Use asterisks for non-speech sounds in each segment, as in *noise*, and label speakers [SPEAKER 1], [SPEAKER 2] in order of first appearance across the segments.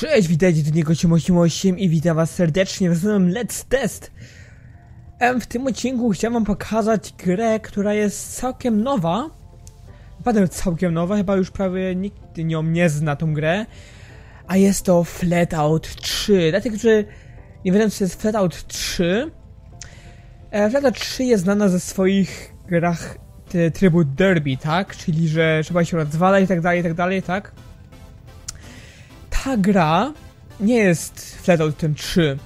[SPEAKER 1] Cześć, witajcie do niego 888 i witam was serdecznie w nowym Let's Test. W tym odcinku chciałem wam pokazać grę, która jest całkiem nowa. Naprawdę całkiem nowa, chyba już prawie nikt nią nie zna tą grę. A jest to Flatout 3. Dla tych, którzy nie wiedzą co jest Flatout 3. E, Flatout 3 jest znana ze swoich grach trybu derby, tak? Czyli, że trzeba się rozwalać i tak dalej, i tak dalej, tak? Ta gra nie jest Flatout tym 3.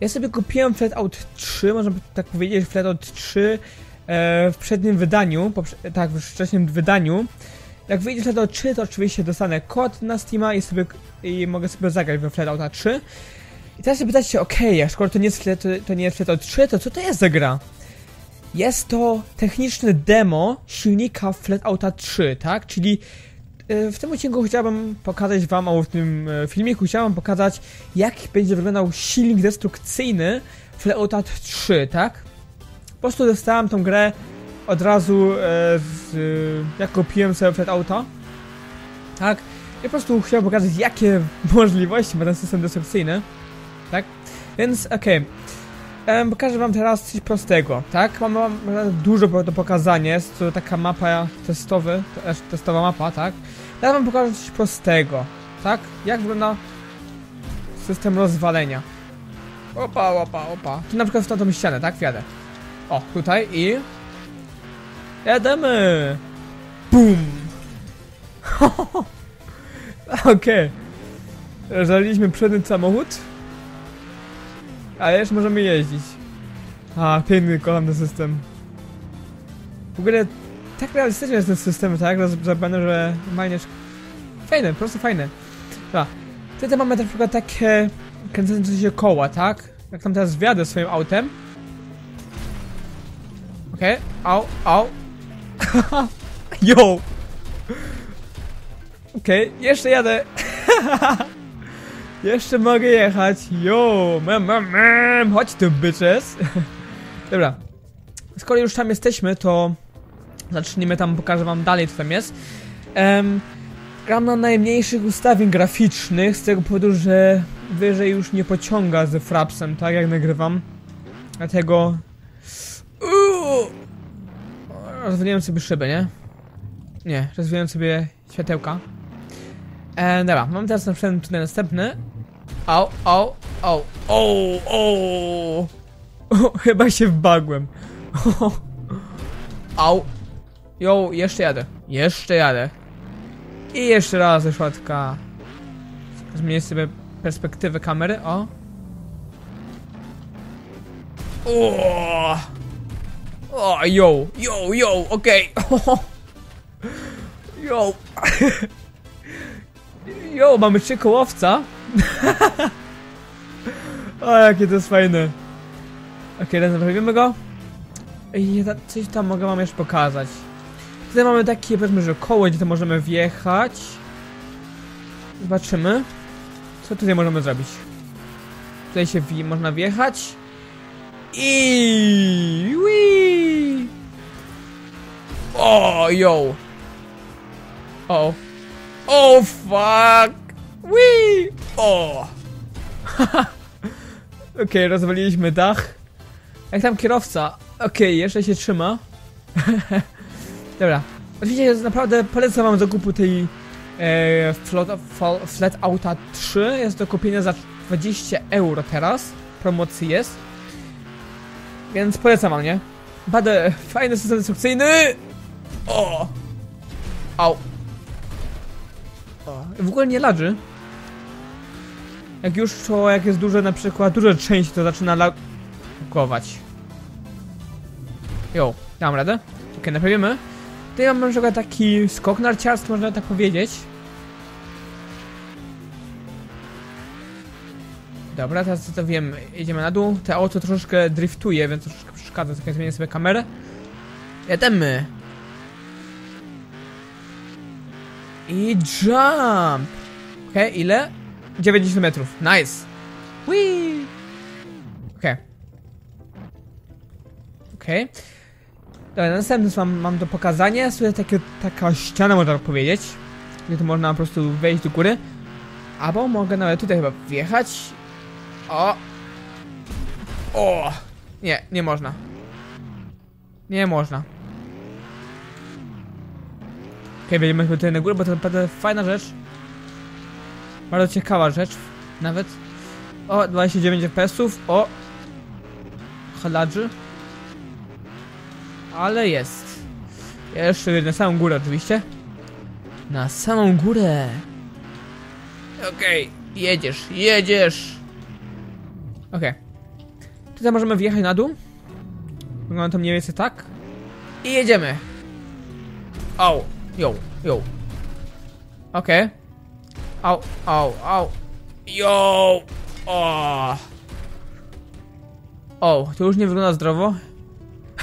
[SPEAKER 1] Ja sobie kupiłem Flatout 3, można by tak powiedzieć, Flatout 3 e, w przednim wydaniu, tak, w wcześniejszym wydaniu. Jak wyjdzie Flatout 3, to oczywiście dostanę kod na Steama i sobie i mogę sobie zagrać we Flatouta 3. I teraz się pytacie, okej, a skoro to nie, jest Flat, to nie jest Flatout 3, to co to jest za gra? Jest to techniczne demo silnika Flatouta 3, tak? Czyli w tym odcinku chciałbym pokazać wam, albo w tym e, filmiku chciałbym pokazać, jak będzie wyglądał silnik destrukcyjny Fleotat 3, tak? Po prostu dostałem tą grę od razu, e, z, e, jak kupiłem sobie Flatouta, tak? I po prostu chciałem pokazać, jakie *laughs* możliwości ma ten system destrukcyjny, tak? Więc, okej. Em, Pokażę wam teraz coś prostego, tak? Mam, mam dużo do pokazania, jest to taka mapa testowy, to- testowa mapa, tak? Ja wam pokażę coś prostego, tak? Jak wygląda system rozwalenia. Opa, opa, opa. Tu na przykład w tą ścianę, tak? Wjadę. O, tutaj i... Jademy! Bum! *laughs* Okej. Rozwaliliśmy przedni samochód. Ale już możemy jeździć. A, piękny, kocham ten system. W ogóle tak realistyczny jest ten system, tak? Zrobione, że normalnie... sz- Fajne, po prostu fajne. Dobra. Tutaj mamy na przykład takie kręcące się koła, tak? Jak tam teraz wjadę swoim autem. Okej, au, au. *laughs* Yo! Okej, jeszcze jadę. *laughs* jeszcze mogę jechać. Yo! Mem, mem, mem. Chodź tu, bitches. *laughs* Dobra. Skoro już tam jesteśmy, to zacznijmy tam, pokażę wam dalej, co tam jest. Em, gram na najmniejszych ustawień graficznych, z tego powodu, że wyżej już nie pociąga ze frapsem, tak jak nagrywam. Dlatego... Uuu! Rozwaliłem sobie szybę, nie? Nie, rozwaliłem sobie światełka. E, dobra, mam teraz na przykład tutaj następny. Au, au, au, au, au. *laughs* Chyba się wbagłem. *laughs* Au. Jo, jeszcze jadę. Jeszcze jadę. I jeszcze raz ze. Zmienię sobie perspektywę kamery. O. O. O, yo, yo, yo, okej. *laughs* Yo. Yo, *laughs* mamy trzy kołowca. *laughs* o, jakie to jest fajne. Okej, okay, naprawimy go. I coś tam mogę wam jeszcze pokazać. Tutaj mamy takie, powiedzmy, że koło, gdzie to możemy wjechać. Zobaczymy. Co tutaj możemy zrobić? Tutaj się wje- można wjechać. I Wii! O, yo! O! O, fuck! Wii! O! *laughs* Okej, rozwaliliśmy dach. Jak tam kierowca? Okej, jeszcze się trzyma. *laughs* Dobra. Oczywiście naprawdę polecam wam zakupu tej e, Flat, Flat Auta 3. Jest do kupienia za 20 euro teraz. Promocji jest. Więc polecam wam, nie? Bardzo fajny system destrukcyjny! O! Au. W ogóle nie ladży. Jak już to, jak jest duże na przykład, duże części, to zaczyna lagować. Jo, dam radę. Okej, naprawimy. Tutaj mam na przykład taki skok narciarski, można tak powiedzieć. Dobra, teraz co to wiem, jedziemy na dół. Te auto troszeczkę driftuje, więc troszeczkę przeszkadza, tak zmienię sobie kamerę. Jedziemy. I jump! Okej, ile? 90 metrów. Nice! Whee! Okej. Okej. Dobra, następny mam, mam do pokazania. Tutaj takie, taka ściana, można tak powiedzieć. Gdzie tu można po prostu wejść do góry. Albo mogę nawet tutaj chyba wjechać. O! O! Nie, nie można. Nie można. Okej, okay, wejdziemy tutaj na górę, bo to naprawdę fajna rzecz. Bardzo ciekawa rzecz, nawet. O, 29 FPS-ów, o! Haladży. Ale jest. Jeszcze na samą górę oczywiście. Na samą górę. Okej, okay, jedziesz, jedziesz. Okej. Okay. Tutaj możemy wjechać na dół. Wygląda to mniej więcej tak. I jedziemy. Au, yo, yo. Okej. Okay. Au, au, au. Yo! O! O, to już nie wygląda zdrowo.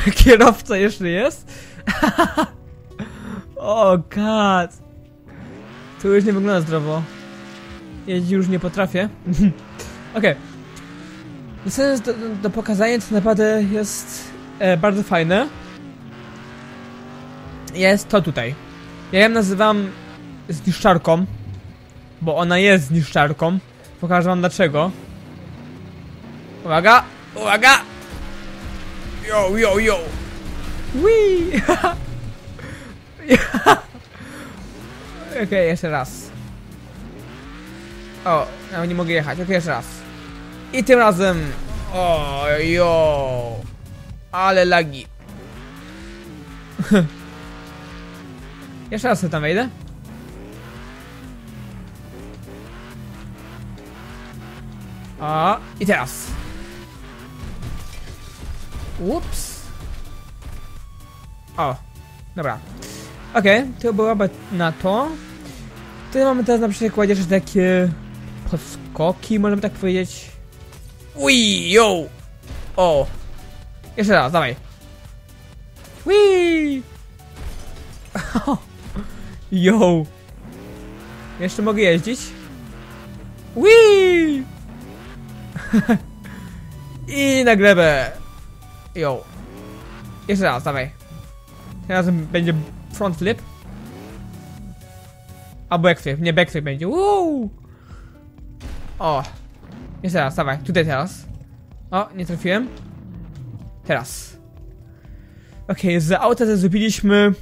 [SPEAKER 1] *laughs* Kierowca jeszcze jest? *laughs* o, god. To już nie wygląda zdrowo. Jeździć już nie potrafię. *laughs* Okej. Okay. Następne do, do, pokazania to naprawdę jest e, bardzo fajne. Jest to tutaj. Ja ją nazywam zniszczarką. Bo ona jest zniszczarką. Pokażę wam dlaczego. Uwaga! Uwaga! Yo, yo, yo! Wii! *laughs* Okej, okay, jeszcze raz. O, ja nie mogę jechać. Okej, okay, jeszcze raz. I tym razem... O, jo! Ale lagi. *laughs* jeszcze raz sobie tam wejdę. O, i teraz. Ups. O, dobra. Okej, okay, to byłoby na to. Tutaj mamy teraz na przykładzie jeszcze takie podskoki, możemy tak powiedzieć. Ui, yo! O! Jeszcze raz, dawaj. Ui! *laughs* Yo! Jeszcze mogę jeździć? Ui! *laughs* I na! Yo! Jeszcze raz, dawaj. Teraz będzie front flip. A backflip, nie backflip będzie. Woo! O! Jeszcze raz, dawaj, tutaj teraz. O, nie trafiłem. Teraz. Okay, z auta też zrobiliśmy...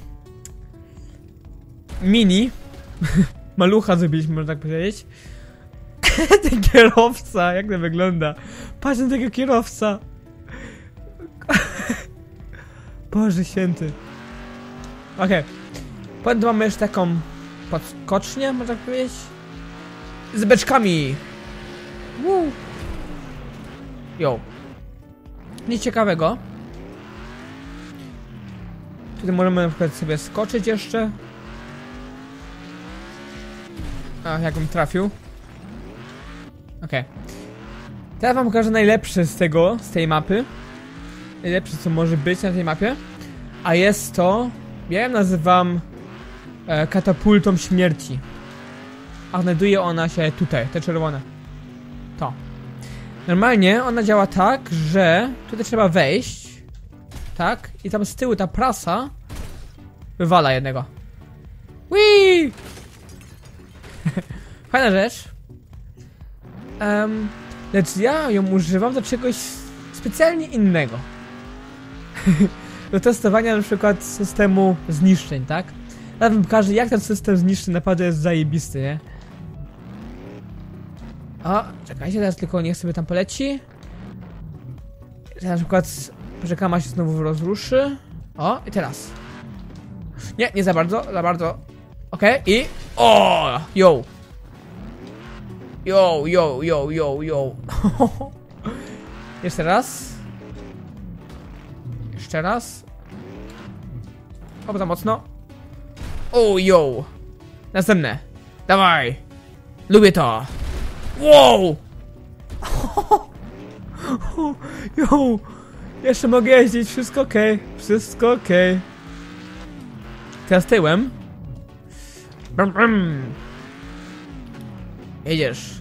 [SPEAKER 1] Mini. *laughs* Malucha zrobiliśmy, można tak powiedzieć. *laughs* Ten kierowca, jak to wygląda? Patrz na tego kierowca. Boże święty. Okej. Okay. Potem mamy jeszcze taką podskocznię, można tak powiedzieć. Z beczkami. Woo. Yo. Nic ciekawego. Tutaj możemy na przykład sobie skoczyć jeszcze. A, jakbym trafił. Okej. Okay. Teraz wam pokażę najlepsze z tego, z tej mapy. Najlepsze co może być na tej mapie. A jest to... Ja ją nazywam... E, katapultą śmierci. A znajduje ona się tutaj, te czerwone. To. Normalnie ona działa tak, że tutaj trzeba wejść. Tak? I tam z tyłu ta prasa wywala jednego. Whee! *laughs* Fajna rzecz. Um, lecz ja ją używam do czegoś specjalnie innego. *laughs* do testowania na przykład systemu zniszczeń, tak? Ja wam pokażę jak ten system zniszczeń naprawdę jest zajebisty, nie? O, czekajcie, teraz tylko niech sobie tam poleci. Teraz na przykład poczekamy, się znowu rozruszy. O, i teraz. Nie, nie za bardzo, za bardzo. Okej, okay, i... O, yo! Yo, yo, yo, yo, yo. *laughs* Jeszcze raz. Jeszcze raz. O, za mocno. O, yo. Następne. Dawaj. Lubię to. Wow! *laughs* Yo! Jeszcze mogę jeździć, wszystko ok, wszystko ok. Teraz tyłem. Brum, brum. Jedziesz.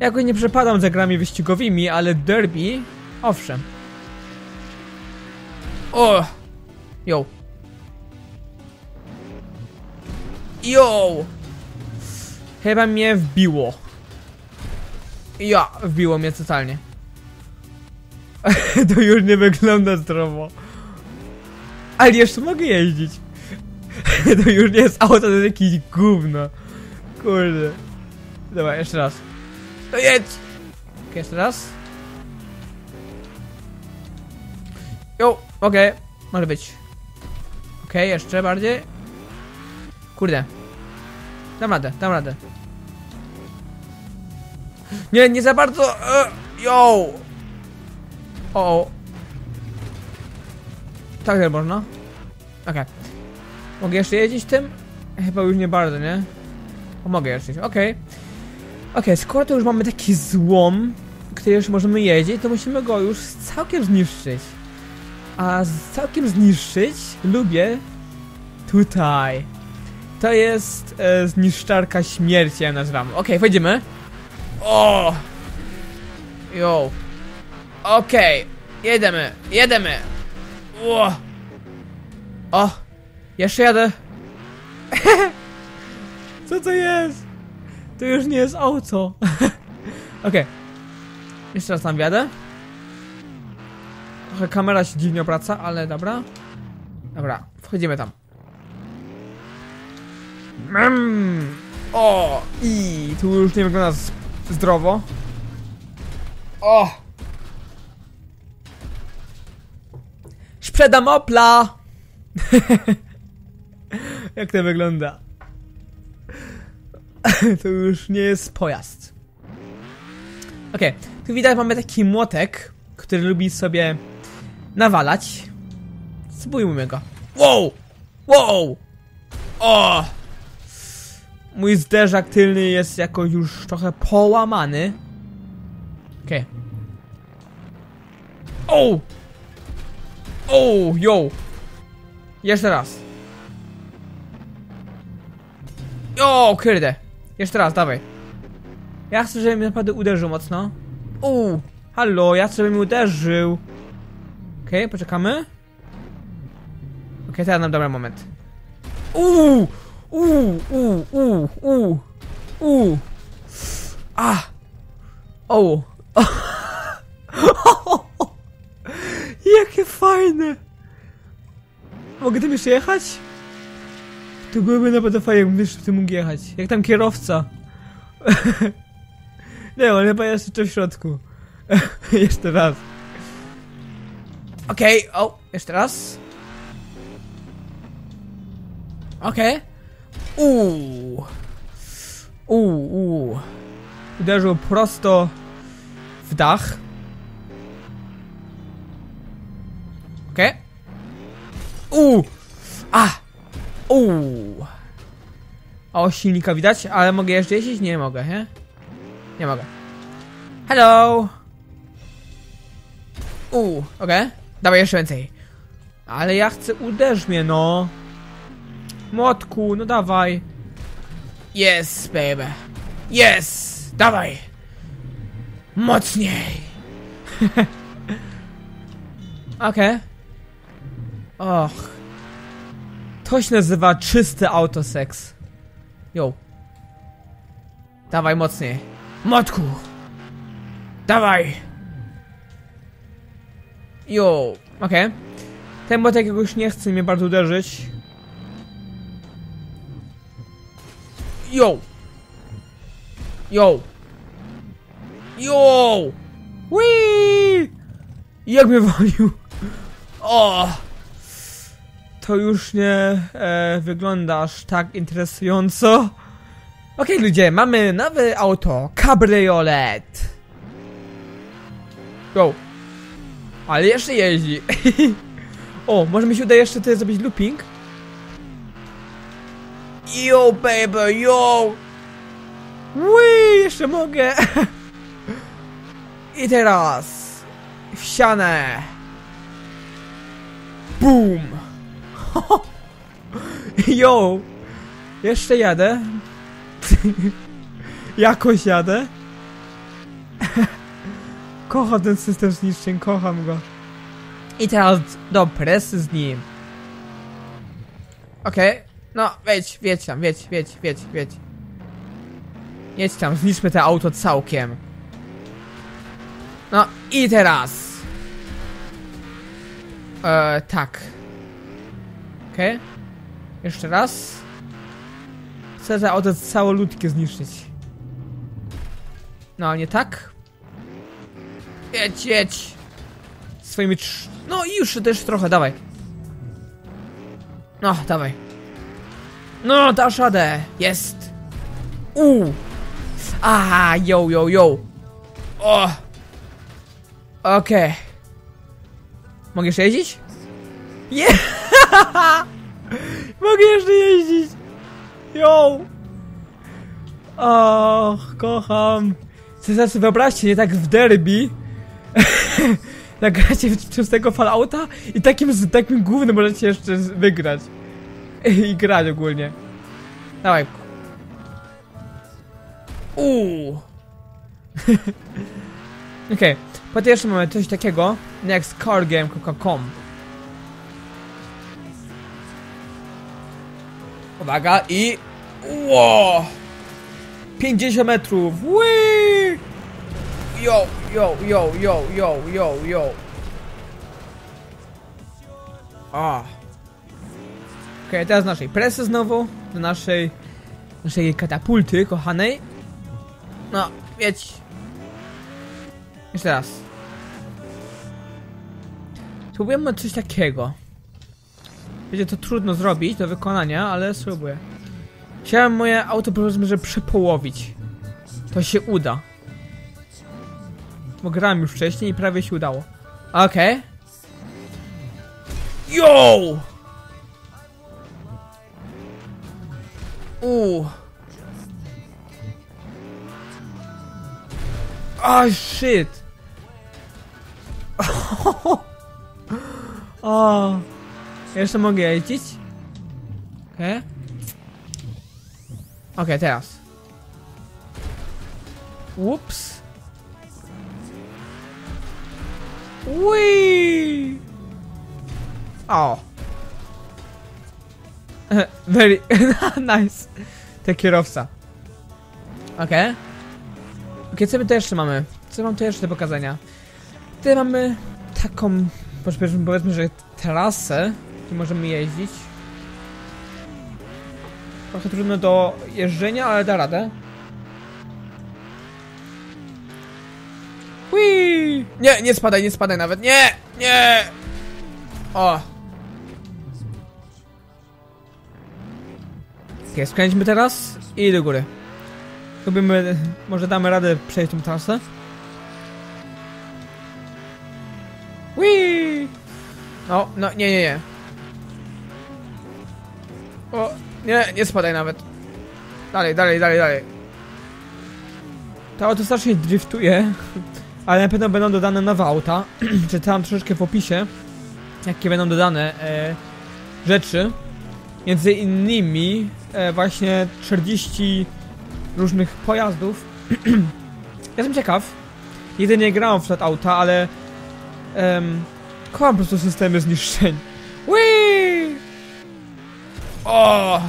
[SPEAKER 1] Jakoś nie przepadam za grami wyścigowymi, ale derby, owszem. O! Yo. Yo! Chyba mnie wbiło. Ja, wbiło mnie totalnie. *laughs* to już nie wygląda zdrowo. Ale jeszcze mogę jeździć. *laughs* to już nie jest auto, to jest jakieś gówno. Kurde. Dobra, jeszcze raz. To jedź! Okay, jeszcze raz. Jo, okej, może być. Okej, jeszcze bardziej. Kurde. Dam radę, dam radę. Nie, nie za bardzo. e, Yo! O. o. Tak też można. Okej. Mogę jeszcze jeździć tym? Chyba już nie bardzo, nie? O, mogę jeszcze jeździć, okej. Okej, skoro to już mamy taki złom, który już możemy jeździć, to musimy go już całkiem zniszczyć. A całkiem zniszczyć lubię tutaj. To jest e, zniszczarka śmierci, ja nazywam. Okej, wejdziemy. O! Jo. Okej, jedziemy, jedziemy. O! Jeszcze jadę. *laughs* Co to jest? To już nie jest auto. *laughs* Okej. Jeszcze raz tam wjadę. Trochę kamera się dziwnie obraca, ale dobra. Dobra, wchodzimy tam. Mm. O! I tu już nie wygląda zdrowo. O! Sprzedam Opla! *laughs* Jak to wygląda? *laughs* to już nie jest pojazd. Okej, tu widać mamy taki młotek, który lubi sobie nawalać. Spróbujmy go. Wow! Wow! O! Mój zderzak tylny jest jakoś już trochę połamany. Okej. O! O, yo! Jeszcze raz. O, kurde. Jeszcze raz, dawaj. Ja chcę, żeby mnie naprawdę uderzył mocno. Uuu, halo, ja chcę, żeby mi uderzył. Okej, poczekamy. Okej, teraz nam dobry moment. Uuu, uuu, uuu, uuu, uuu, uuu. A. O. *laughs* Jakie fajne. Mogę tym jeszcze jechać? To byłoby naprawdę fajnie, jakbym w tym mógł jechać. Jak tam kierowca. *laughs* Nie, on chyba jeszcze w środku. *laughs* jeszcze raz. Okej, o, jeszcze raz. Okej. Uuu. Uuu, uuu. Uderzył prosto w dach. Okej. Uuu. A. Uuu. O, silnika widać, ale mogę jeszcze jeździć? Nie mogę, nie? Nie mogę. Hello! Uuu, okej. Dawaj jeszcze więcej. Ale ja chcę, uderz mnie, no. Młotku, no dawaj. Yes, baby. Yes! Dawaj! Mocniej! *laughs* Okej. Och. To się nazywa czysty autoseks. Jo. Dawaj mocniej. Motku! Dawaj! Jo, okej. Ten motek jakoś nie chce mnie bardzo uderzyć. Jo! Jo! Jo! Whee! Jak mnie wolił! O! To już nie e, wygląda aż tak interesująco. Okej ludzie, mamy nowe auto. Cabriolet. Go. Ale jeszcze jeździ. *laughs* o, może mi się uda jeszcze tutaj zrobić looping? Yo, baby, yo! Wii, jeszcze mogę! *laughs* I teraz... W ścianę! Boom! *laughs* Yo! Jeszcze jadę. Jakoś jadę. Kocham ten system zniszczeń, kocham go. I teraz do presy z nim. Okej. No, wejdź, wiedź tam, wiedź, wiedź, wiedź, wiedź. Jedź tam, zniszczmy to auto całkiem. No i teraz. E, tak. Okej. Okay. Jeszcze raz. Chcę to auto całolutkie zniszczyć. No, nie tak? Jedź, jedź. Swoimi trz... No i już też trochę, dawaj. No, dawaj. No, dasz radę. Jest. Uuu. Aha, yo, yo, yo. O. Okej. Okay. Mogę jeszcze jeździć? Je! *laughs* Mogę jeszcze jeździć. Yo. Och, kocham. Teraz wyobraźcie, nie tak w derby. *laughs* Nagracie przez tego Fallouta i takim, takim głównym możecie jeszcze wygrać. *laughs* I grać ogólnie. Dawaj. Uuu. *laughs* Okej. Okay. Po pierwsze mamy coś takiego jak scargame.com Uwaga i... Wow! 50 metrów! Whee! Yo, yo, yo, yo, yo, yo, yo. A. Okay, teraz naszej presy znowu. Do naszej... Naszej katapulty kochanej. No, jedź. Jeszcze raz. Spróbujemy coś takiego. Będzie to trudno zrobić do wykonania, ale spróbuję. Chciałem moje auto powiedzmy, że przepołowić. To się uda. Bo grałem już wcześniej i prawie się udało. Okej. Okay. Yo! Uuu. Oh shit! *laughs* o, jeszcze mogę jeździć? Okej. Okay. Okej, okay, teraz. Ups. Wee! O. *laughs* Very *laughs* nice. Te kierowca. Okej. Okay. okay, co my tu jeszcze mamy? Co mam tu jeszcze do pokazania? Tutaj mamy taką, powiedzmy, że trasę, gdzie możemy jeździć. Trochę trudno do jeżdżenia, ale da radę. Whee! Nie, nie spadaj, nie spadaj nawet. Nie! Nie! O! Ok, skręćmy teraz i do góry. Robimy, może damy radę przejść tą trasę. Whee! No, no, nie, nie, nie. O, nie, nie spadaj nawet. Dalej, dalej, dalej, dalej. To auto strasznie driftuje, ale na pewno będą dodane nowe auta. *clears throat* Czytałem troszeczkę w opisie, jakie będą dodane e, rzeczy. Między innymi e, właśnie 40 różnych pojazdów. ja *clears throat* jestem ciekaw. Nigdy nie grałem w te auta, ale um, kocham po prostu systemy zniszczeń. *laughs* Whee! O!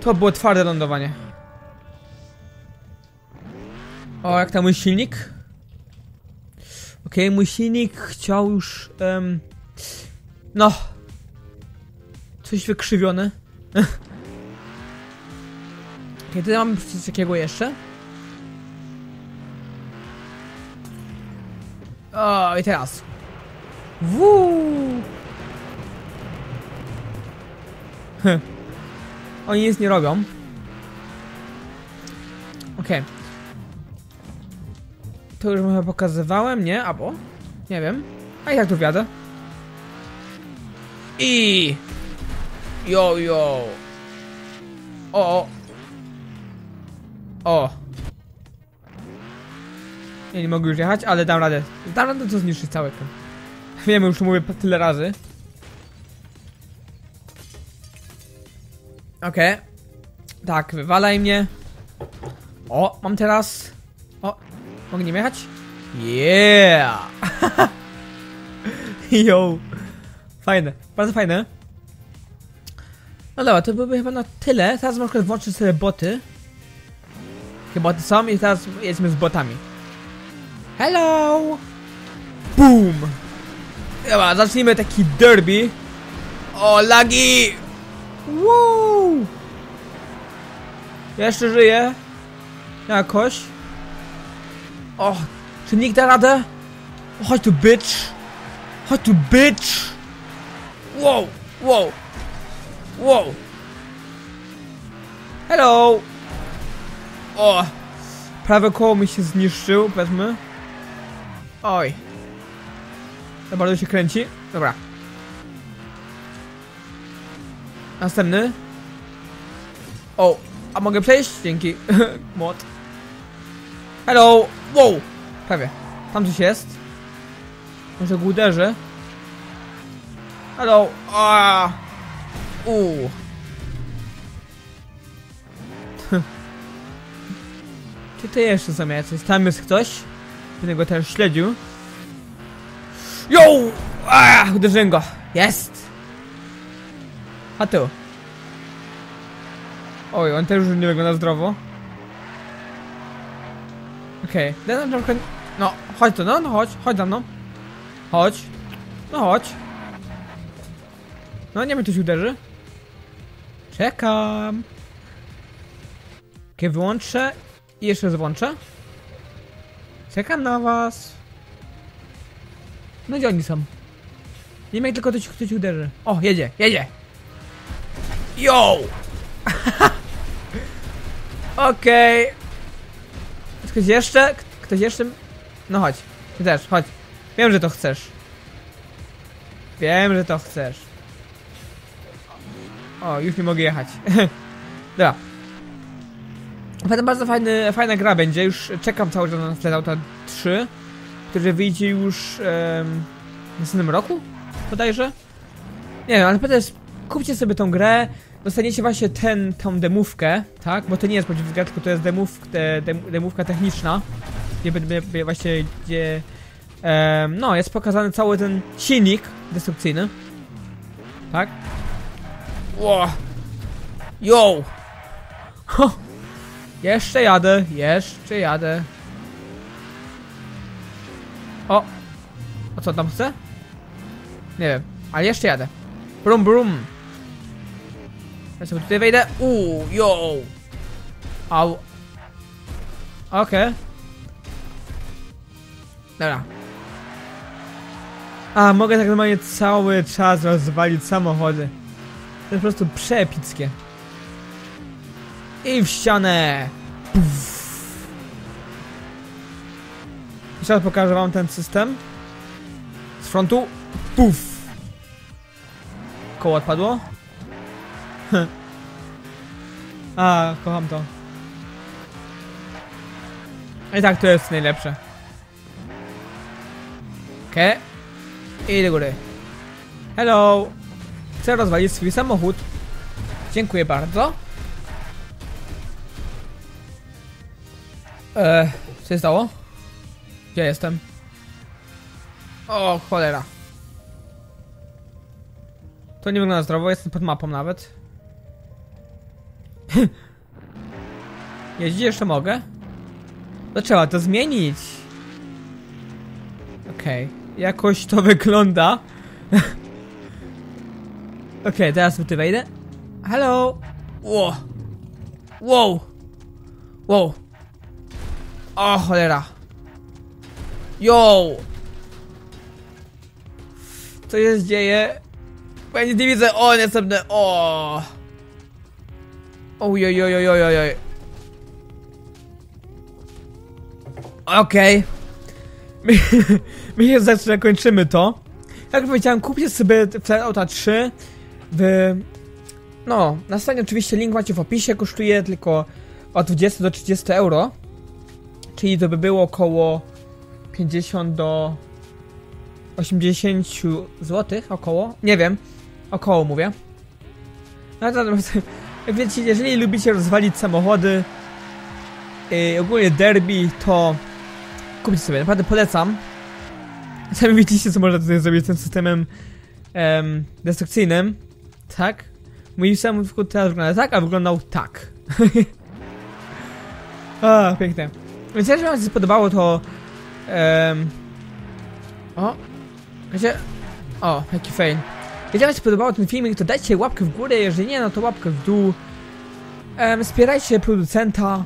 [SPEAKER 1] To było twarde lądowanie. O, jak tam mój silnik? Okej, okay, mój silnik chciał już... Um, no. Coś wykrzywione. *laughs* Kiedy okay, mamy coś takiego jeszcze? O, i teraz. Wuu! Oni nic nie robią. Okej. Okay. To już chyba pokazywałem, nie? Albo? Nie wiem. A jak tu wiadę? I Yo, yo. O, o. Nie mogę już jechać, ale dam radę. Dam radę to zniszczyć cały ten. Wiem, już mówię tyle razy. Okej. Okay. Tak, wywalaj mnie. O, mam teraz... O, mogę nie jechać? Yeah! *laughs* Yo! Fajne, bardzo fajne. No dobra, to byłoby chyba na tyle. Teraz na przykład włączę sobie boty. Jakie boty są i teraz jedźmy z botami. Hello! Boom! Dobra, zacznijmy taki derby. O, lagi! Woo! Jeszcze żyję. Jakoś. O, czy nikt da radę? Chodź tu, bitch! Chodź tu, bitch! Wow, wow, wow. Hello! O! Prawe koło mi się zniszczył, powiedzmy. Oj. Za bardzo się kręci. Dobra. Następny. O, a mogę przejść? Dzięki. *laughs* Młot. Hello! Wow! Prawie. Tam coś jest. Może go uderzę. Hello! A! Uuu. *laughs* Czy to jeszcze jacyś? Tam jest ktoś. Będę go też śledził. Yo! A! Uderzyłem go. Jest! A tu. Oj, on też już nie wygląda zdrowo. Okej, okay. trochę... No, chodź tu, no, no chodź, chodź za mną. Chodź. No chodź. No, nie wiem, czy się uderzy. Czekam. Okej, okay, wyłączę i jeszcze raz włączę. Czekam na was. No gdzie oni są? Nie wiem tylko ktoś, ktoś uderzy. O, jedzie, jedzie! Yo! *laughs* Okej. Okay. Ktoś jeszcze? Ktoś jeszcze? No chodź. Ty też, chodź. Wiem, że to chcesz. Wiem, że to chcesz. O, już nie mogę jechać. *laughs* Dobra. Potem bardzo fajny, fajna gra będzie. Już czekam cały czas na Flatout 3, który wyjdzie już w następnym roku? Bodajże? Nie wiem, ale potem kupcie sobie tą grę, dostaniecie właśnie ten, tą demówkę, tak? Bo to nie jest prawdziwa tylko to jest demów, de, demówka techniczna, gdzie właśnie, gdzie no, jest pokazany cały ten silnik destrukcyjny. Tak? Ło! Yo! Ho! Jeszcze jadę, jeszcze jadę. O! O co tam chce? Nie wiem, ale jeszcze jadę. Brum brum. Ja sobie tutaj wejdę. Uuu, yo! Au. Okej. Okay. Dobra. A, mogę tak normalnie cały czas rozwalić samochody. To jest po prostu przepickie. I w ścianę! Puf. Jeszcze raz pokażę wam ten system. Z frontu. Puf! Koło odpadło. *laughs* A, kocham to. I tak to jest najlepsze. Okej. Okay. I do góry. Hello! Chcę rozwalić swój samochód. Dziękuję bardzo. Eee, co się stało? Gdzie jestem? O, cholera. To nie wygląda zdrowo, jestem pod mapą nawet. Jeździć jeszcze mogę? To trzeba to zmienić. Okej, okay. jakoś to wygląda. *laughs* Okej, okay, teraz tu wejdę. Hello! Wow! Wow! Wow! O, cholera! Yo! Co się dzieje? Bo ja nie widzę. O, następne. O! Ojojojojojoj. Okej. Okay. *laughs* My się zaczyna, kończymy to. Jak powiedziałem, kupcie sobie Fallouta 3 w... No, na stronie oczywiście link macie w opisie, kosztuje tylko od 20 do 30 euro. Czyli to by było około 50 do 80 zł, około. Nie wiem, około mówię. No to jak wiecie, jeżeli lubicie rozwalić samochody, yy, ogólnie derby, to kupcie sobie, naprawdę polecam. Sami widzicie, co można tutaj zrobić z tym systemem um, destrukcyjnym. Tak? Mój samochód teraz wygląda tak, a wyglądał tak. *laughs* A, piękne. Więc jeżeli wam się spodobało, to... em, o! Wiecie... O, jaki fail. Jeżeli wam się podobał ten filmik, to dajcie łapkę w górę, jeżeli nie, no to łapkę w dół. Em, wspierajcie producenta.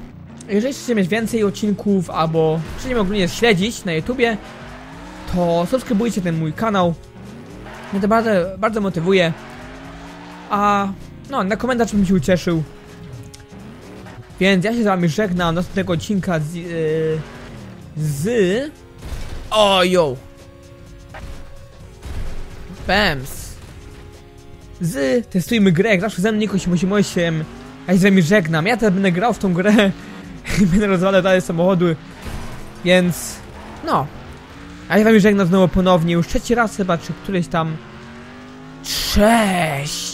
[SPEAKER 1] Jeżeli chcecie mieć więcej odcinków, albo chcecie ogólnie śledzić na YouTubie, to subskrybujcie ten mój kanał. Mnie to bardzo, bardzo motywuje. A no, na komentarz bym się ucieszył. Więc ja się z wami żegnam do następnego odcinka z... Yy, z... O, yo! Bams! Z... Testujmy grę, jak zawsze ze mną Niko 888. Ja się z wami żegnam. Ja teraz będę grał w tą grę. *laughs* Będę rozwalał dalej samochody. Więc... No. A ja wami żegnam znowu ponownie. Już trzeci raz chyba, czy któryś tam... Cześć!